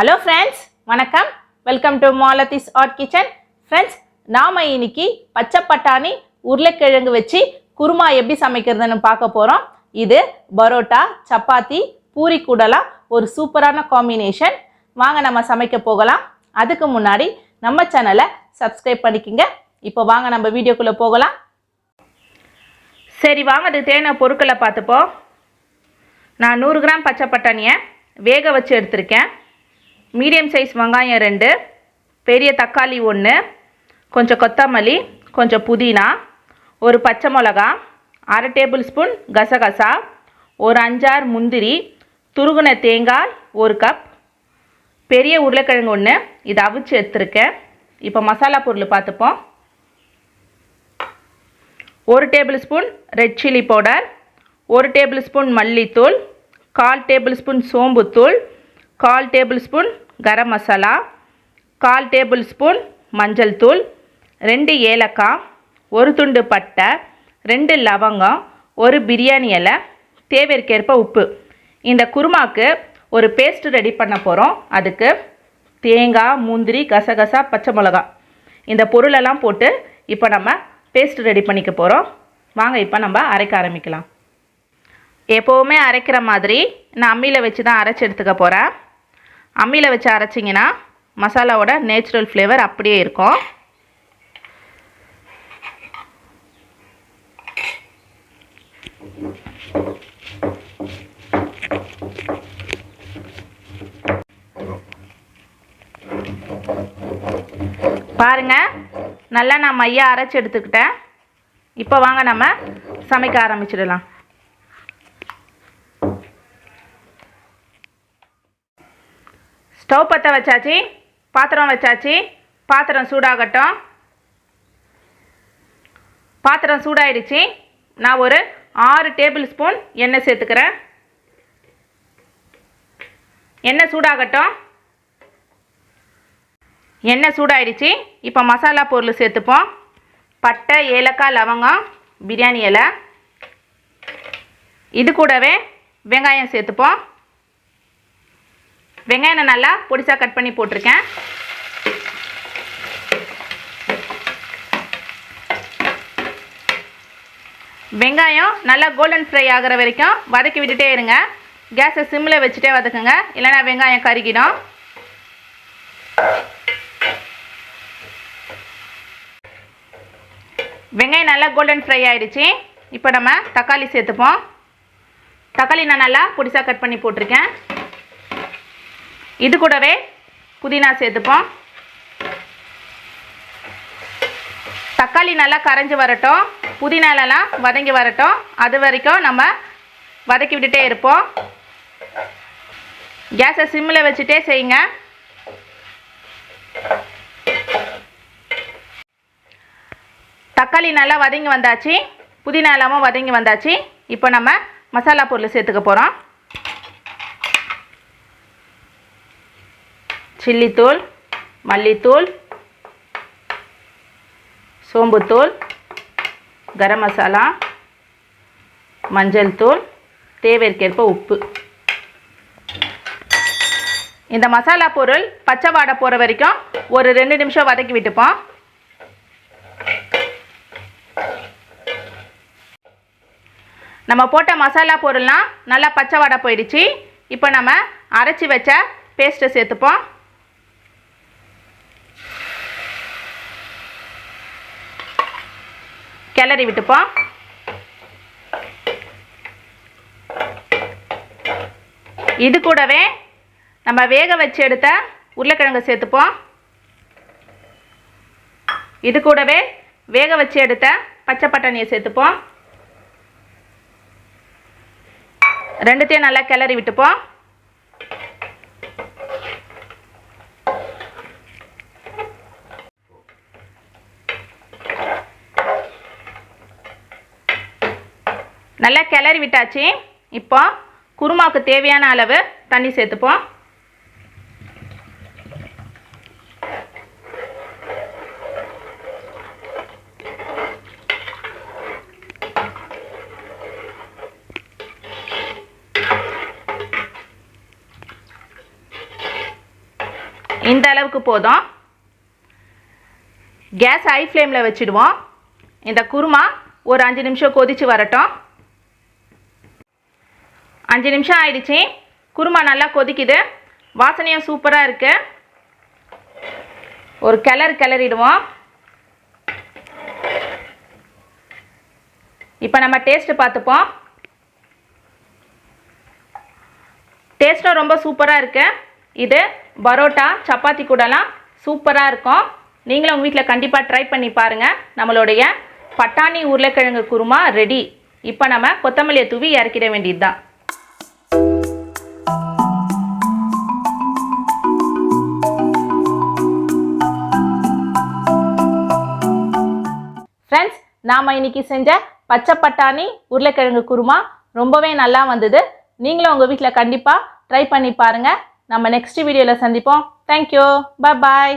Hello friends வணக்கம். Welcome to Malathi's art kitchen friends நாம இன்னைக்கு பச்சை பட்டாணி உருளைக்கிழங்கு வச்சு குருமா எப்படி சமைக்கிறதுன்னு பார்க்க போகிறோம் இது பரோட்டா சப்பாத்தி பூரி கூடலாம் ஒரு சூப்பரான காம்பினேஷன் வாங்க நம்ம சமைக்க போகலாம். அதுக்கு முன்னாடி நம்ம சேனலை சப்ஸ்கிரைப் பண்ணிக்கோங்க. இப்போ வாங்க நம்ம வீடியோக்குள்ளே போகலாம். சரி வாங்க அது தேன பொருட்களை பார்த்துப்போம். நான் நூறு கிராம் பச்சை பட்டாணியை வேக வச்சு எடுத்திருக்கேன். மீடியம் சைஸ் வெங்காயம் ரெண்டு பெரிய தக்காளி ஒன்று கொஞ்சம் கொத்தமல்லி கொஞ்சம் புதினா ஒரு பச்சை மிளகா அரை டேபிள் ஸ்பூன் கசகசா ஒரு அஞ்சாறு முந்திரி துருகுன தேங்காய் ஒரு கப். பெரிய உருளைக்கிழங்கு ஒன்று இதை அவிச்சு எடுத்துருக்கேன். இப்போ மசாலா பொருள் பார்த்துப்போம். ஒரு tablespoon red chilli powder ஒரு டேபிள் ஸ்பூன் மல்லித்தூள் கால் டேபிள் ஸ்பூன் சோம்புத்தூள் கால் டேபிள் ஸ்பூன் கரம் மசாலா கால் டேபிள் ஸ்பூன் மஞ்சள் தூள் ரெண்டு ஏலக்காய் ஒரு துண்டு பட்டை ரெண்டு லவங்கம் ஒரு பிரியாணி இலை தேவைக்கேற்ப உப்பு. இந்த குருமாக்கு ஒரு பேஸ்ட் ரெடி பண்ண போகிறோம் அதுக்கு தேங்காய் முந்திரி கசகசா பச்சை மிளகா இந்த பொருளெல்லாம் போட்டு இப்போ நம்ம பேஸ்ட் ரெடி பண்ணிக்க போகிறோம் வாங்க இப்போ நம்ம அரைக்க ஆரம்பிக்கலாம். எப்போவுமே அரைக்கிற மாதிரி நான் அம்மியில் வச்சு தான் அரைச்சி எடுத்துக்க போகிறேன் அம்மியில் வச்சு அரைச்சிங்கன்னா மசாலாவோட நேச்சுரல் ஃப்ளேவர் அப்படியே இருக்கும். பாருங்க நல்லா நான் மையா அரைச்சி எடுத்துக்கிட்டேன். இப்போ வாங்க நம்ம சமைக்க ஆரம்பிச்சிடலாம். ஸ்டவ் பற்ற வச்சாச்சு பாத்திரம் வச்சாச்சு பாத்திரம் சூடாகட்டும். பாத்திரம் சூடாயிடுச்சு. நான் ஒரு ஆறு டேபிள் ஸ்பூன் எண்ணெய் சேர்த்துக்கிறேன். எண்ணெய் சூடாகட்டும். எண்ணெய் சூடாயிடுச்சு. இப்போ மசாலா பொருள் சேர்த்துப்போம். பட்டை ஏலக்காய் லவங்கம் பிரியாணி இலை. இது கூடவே வெங்காயம் சேர்த்துப்போம். வெங்காயம் நான் நல்லா பொடிசாக கட் பண்ணி போட்டிருக்கேன். வெங்காயம் நல்லா கோல்டன் ஃப்ரை ஆகிற வரைக்கும் வதக்கி விட்டுட்டே இருங்க. கேஸை சிம்மில் வச்சுட்டே வதக்குங்க. இல்லைன்னா வெங்காயம் கருகிடும். வெங்காயம் நல்லா கோல்டன் ஃப்ரை ஆயிடுச்சு. இப்போ நம்ம தக்காளி சேர்த்துப்போம். தக்காளி நான் நல்லா பொடிசாக கட் பண்ணி போட்டிருக்கேன். இது கூடவே புதினா சேர்த்துப்போம். தக்காளி நல்லா கரைஞ்சி வரட்டும். புதினாலலாம் வதங்கி வரட்டும். அது வரைக்கும் நம்ம வதக்கி விட்டுட்டே இருப்போம். கேஸை சிம்மில் வச்சுட்டே செய்யுங்க. தக்காளி நல்லா வதங்கி வந்தாச்சு. புதினா இல்லாமல் வதங்கி வந்தாச்சு. இப்போ நம்ம மசாலா பொருள் சேர்த்துக்க போகிறோம் சில்லித்தூள் மல்லித்தூள் சோம்புத்தூள் கரம் மசாலா மஞ்சள் தூள் தேவைக்கேற்ப உப்பு. இந்த மசாலா பொருள் பச்சை வாடை போகிற வரைக்கும் ஒரு ரெண்டு நிமிஷம் வதக்கி விட்டுப்போம். நம்ம போட்ட மசாலா பொருள்லாம் நல்லா பச்சை வாடை போயிடுச்சு. இப்போ நம்ம அரைச்சி வச்ச பேஸ்ட்டை சேர்த்துப்போம். கிளறி விட்டுப்போம் இது கூடவே நம்ம வேக வச்சு எடுத்த உருளைக்கிழங்கு சேர்த்துப்போம் இது கூடவே வேக வச்சு எடுத்த பச்சை பட்டாணியை சேர்த்துப்போம் ரெண்டுத்தையும் நல்லா கிளறி விட்டுப்போம் நல்லா கிளறி விட்டாச்சு. இப்போ குருமாவுக்கு தேவையான அளவு தண்ணி சேர்த்துப்போம். இந்த அளவுக்கு போதும். கேஸ் ஹை ஃப்ளேமில் வச்சுடுவோம். இந்த குருமா ஒரு அஞ்சு நிமிஷம் கொதித்து வரட்டும். அஞ்சு நிமிஷம் ஆயிடுச்சு. குருமா நல்லா கொதிக்குது. வாசனையும் சூப்பராக இருக்குது ஒரு கிளறு கிளறிடுவோம். இப்போ நம்ம டேஸ்ட்டு பார்த்துப்போம். டேஸ்ட்டும் ரொம்ப சூப்பராக இருக்கு. இது பரோட்டா சப்பாத்தி கூடலாம் சூப்பராக இருக்கும். நீங்களும் உங்கள் வீட்டில் கண்டிப்பாக ட்ரை பண்ணி பாருங்கள் நம்மளுடைய பட்டாணி உருளைக்கிழங்கு குருமா ரெடி இப்போ நம்ம கொத்தமல்லியை தூவி இறக்கிட வேண்டியது தான் ஃப்ரெண்ட்ஸ் நாம் இன்னைக்கு செஞ்ச பச்சை பட்டாணி உருளைக்கிழங்கு குருமா ரொம்பவே நல்லா வந்தது. நீங்களும் உங்கள் வீட்டில் கண்டிப்பாக ட்ரை பண்ணி பாருங்கள் நம்ம நெக்ஸ்ட் வீடியோவில் சந்திப்போம். Thank you bye